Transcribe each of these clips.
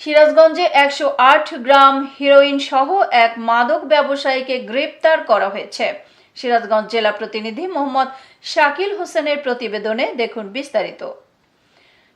সিরাজগঞ্জে একশো আট গ্রাম হিরোইন সহ এক মাদক ব্যবসায়ীকে গ্রেপ্তার করা হয়েছে। সিরাজগঞ্জ জেলা প্রতিনিধি মোহাম্মদ শাকিল হোসেনের প্রতিবেদনে দেখুন বিস্তারিত।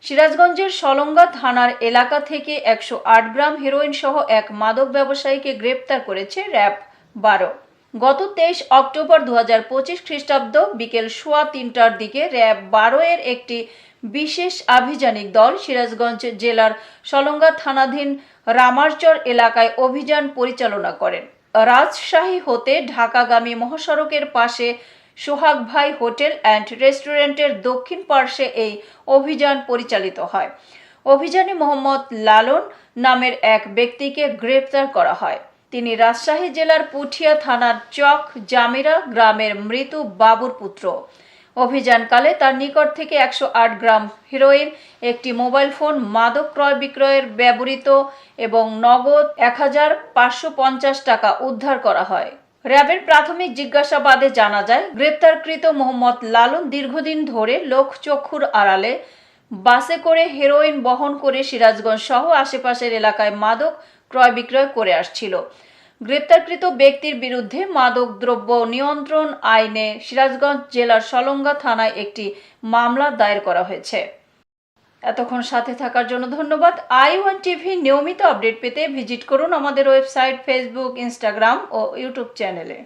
সিরাজগঞ্জের সলঙ্গা থানার এলাকা থেকে একশো আট গ্রাম হিরোইন সহ এক মাদক ব্যবসায়ীকে গ্রেপ্তার করেছে র্যাব বারো। গত তেইশ অক্টোবর দু পঁচিশ খ্রিস্টাব্দ বিকেল সোয়া তিনটার দিকে র্যাব বারো এর একটি বিশেষ আভিযানিক দল সিরাজগঞ্জ জেলার সলঙ্গা থানাধীন রামারচর এলাকায় অভিযান পরিচালনা করেন। রাজশাহী হতে ঢাকাগামী মহাসড়কের পাশে সোহাগ ভাই হোটেল অ্যান্ড রেস্টুরেন্টের দক্ষিণ পার্শ্বে এই অভিযান পরিচালিত হয়। অভিযানে মোহাম্মদ লালন নামের এক ব্যক্তিকে গ্রেপ্তার করা হয়। তিনি রাজশাহী জেলার পুঠিয়া থানার চক জামিরা গ্রামের মৃত বাবুর পুত্র। অভিযানকালে তার নিকট থেকে একশো আট গ্রাম হিরোইন, একটি মোবাইল ফোন, মাদক ক্রয় বিক্রয়ের ব্যবহৃত এবং নগদ এক হাজার পাঁচশো পঞ্চাশ টাকা উদ্ধার করা হয়। র্যাবের প্রাথমিক জিজ্ঞাসাবাদে জানা যায়, গ্রেপ্তারকৃত মোহাম্মদ লালন দীর্ঘদিন ধরে লোকচক্ষুর আড়ালে বাসে করে হেরোইন বহন করে সিরাজগঞ্জ সহ আশেপাশের এলাকায় মাদক ক্রয় বিক্রয় করে আসছিল। গ্রেপ্তারকৃত ব্যক্তির বিরুদ্ধে মাদক দ্রব্য নিয়ন্ত্রণ আইনে সিরাজগঞ্জ জেলার সলঙ্গা থানায় একটি মামলা দায়ের করা হয়েছে। এতক্ষণ সাথে থাকার জন্য ধন্যবাদ। আই ওয়ান টিভি নিয়মিত আপডেট পেতে ভিজিট করুন আমাদের ওয়েবসাইট, ফেসবুক, ইনস্টাগ্রাম ও ইউটিউব চ্যানেলে।